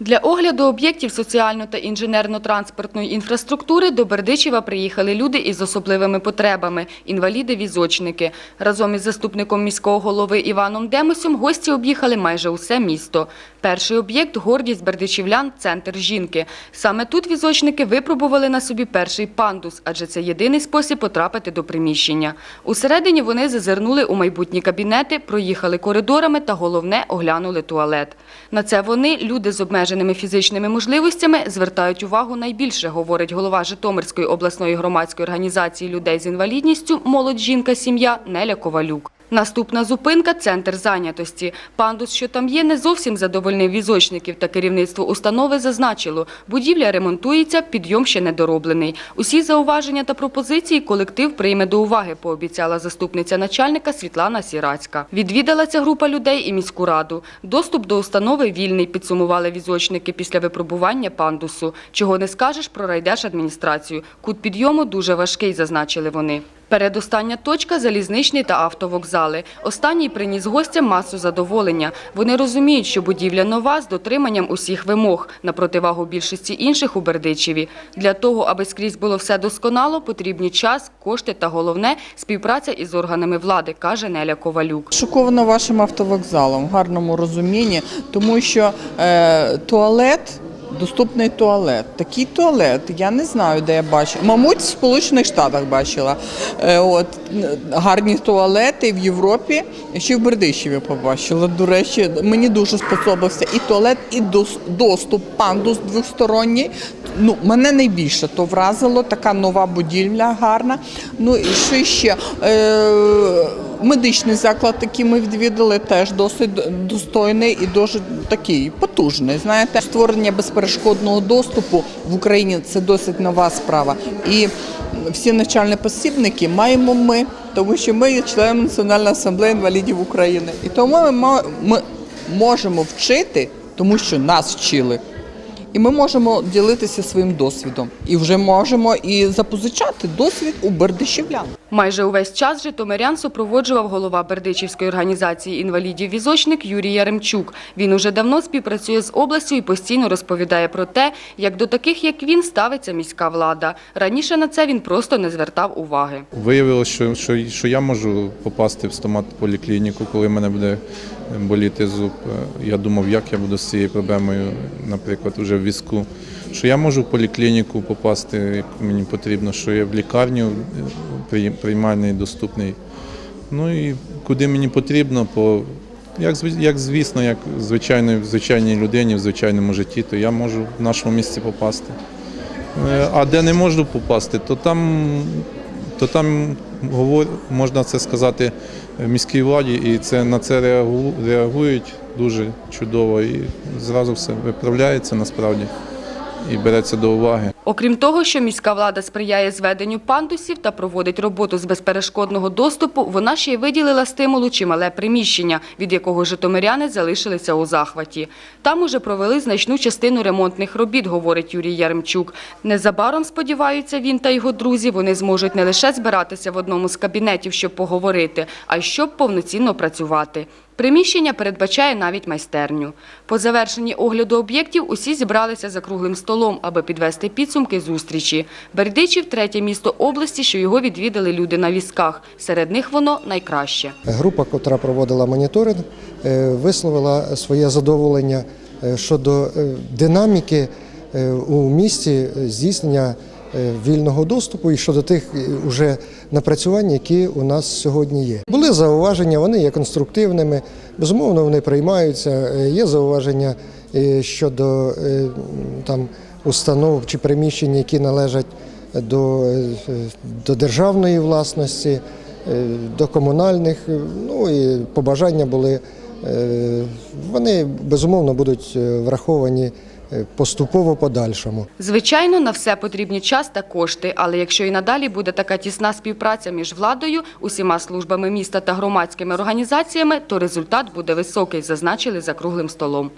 Для огляду об'єктів соціально та інженерно-транспортної інфраструктури до Бердичева приїхали люди із особливими потребами – інваліди-візочники. Разом із заступником міського голови Іваном Демосом гості об'їхали майже усе місто. Перший об'єкт – гордість бердичівлян – центр жінки. Саме тут візочники випробували на собі перший пандус, адже це єдиний спосіб потрапити до приміщення. Усередині вони зазирнули у майбутні кабінети, проїхали коридорами та, головне, оглянули туалет. На це вони, люди з обмеженими фізичними можливостями, звертають увагу найбільше, говорить голова Житомирської обласної громадської організації людей з інвалідністю «Молодь жінка сім'я» Неля Ковалюк. Наступна зупинка – центр зайнятості. Пандус, що там є, не зовсім задовольнив візочників, та керівництво установи зазначило, будівля ремонтується, підйом ще не дороблений. Усі зауваження та пропозиції колектив прийме до уваги, пообіцяла заступниця начальника Світлана Сірацька. Відвідала ця група людей і міську раду. Доступ до установи вільний, підсумували візочники після випробування пандусу. Чого не скажеш про райдержадміністрацію. Кут підйому дуже важкий, зазначили вони. Передостання точка – залізничний та автовокзали. Останній приніс гостям масу задоволення. Вони розуміють, що будівля нова з дотриманням усіх вимог, на противагу більшості інших у Бердичеві. Для того, аби скрізь було все досконало, потрібні час, кошти та, головне, співпраця із органами влади, каже Неля Ковалюк. Шокована вашим автовокзалом в гарному розумінні, тому що е, туалет. Доступний туалет. Такий туалет, я не знаю, де я бачила. Мабуть, в Сполучених Штатах бачила. Е, от, гарні туалети в Європі, ще в Бердичеві побачила. До речі, мені дуже сподобався і туалет, і дос- доступ, пандус двосторонній. Ну, мене найбільше то вразило, така нова будівля гарна. Ну і що ще? Е, медичний заклад, який ми відвідали, теж досить достойний і дуже такий потужний. Знаєте, створення безперешкодного доступу в Україні це досить нова справа. І всі начальні посібники маємо ми, тому що ми є членом Національної асамблеї інвалідів України. І тому ми можемо вчити, тому що нас вчили. І ми можемо ділитися своїм досвідом. І вже можемо і запозичати досвід у бердичівлян. Майже увесь час житомирян супроводжував голова Бердичівської організації інвалідів-візочник Юрій Яремчук. Він уже давно співпрацює з областю і постійно розповідає про те, як до таких, як він, ставиться міська влада. Раніше на це він просто не звертав уваги. Виявилося, що, що, що я можу попасти в стомат-поліклініку, коли мене буде боліти зуб. Я думав, як я буду з цією проблемою, наприклад, вже в візку. Що я можу в поліклініку попасти, як мені потрібно, що я в лікарню е, приймальний, доступний. Ну і куди мені потрібно, по, як, як звісно, як звичайної, в звичайній людині, в звичайному житті, то я можу в нашому місці попасти. Е, А де не можу попасти, то там, то там можна це сказати е, міській владі, і це на це реагу- реагують дуже чудово і зразу все виправляється насправді і береться до уваги. Окрім того, що міська влада сприяє зведенню пандусів та проводить роботу з безперешкодного доступу, вона ще й виділила стимулу чимале приміщення, від якого житомиряни залишилися у захваті. Там уже провели значну частину ремонтних робіт, говорить Юрій Яремчук. Незабаром, сподіваються він та його друзі, вони зможуть не лише збиратися в одному з кабінетів, щоб поговорити, а й щоб повноцінно працювати. Приміщення передбачає навіть майстерню. По завершенні огляду об'єктів усі зібралися за круглим столом, аби підвести підсумки зустрічі. Бердичів – третє місто області, що його відвідали люди на візках. Серед них воно найкраще. Група, яка проводила моніторинг, е, висловила своє задоволення е, щодо е, динаміки у місті здійснення вільного доступу і щодо тих е, уже напрацювань, які у нас сьогодні є. Були зауваження, вони є конструктивними, безумовно, вони приймаються. Е, Є зауваження е, щодо е, там установ чи приміщень, які належать до, е, до державної власності, е, до комунальних. е, Ну і побажання були. Е, Вони безумовно будуть е, враховані е, поступово подальшому. Звичайно, на все потрібні час та кошти, але якщо і надалі буде така тісна співпраця між владою, усіма службами міста та громадськими організаціями, то результат буде високий, зазначили за круглим столом.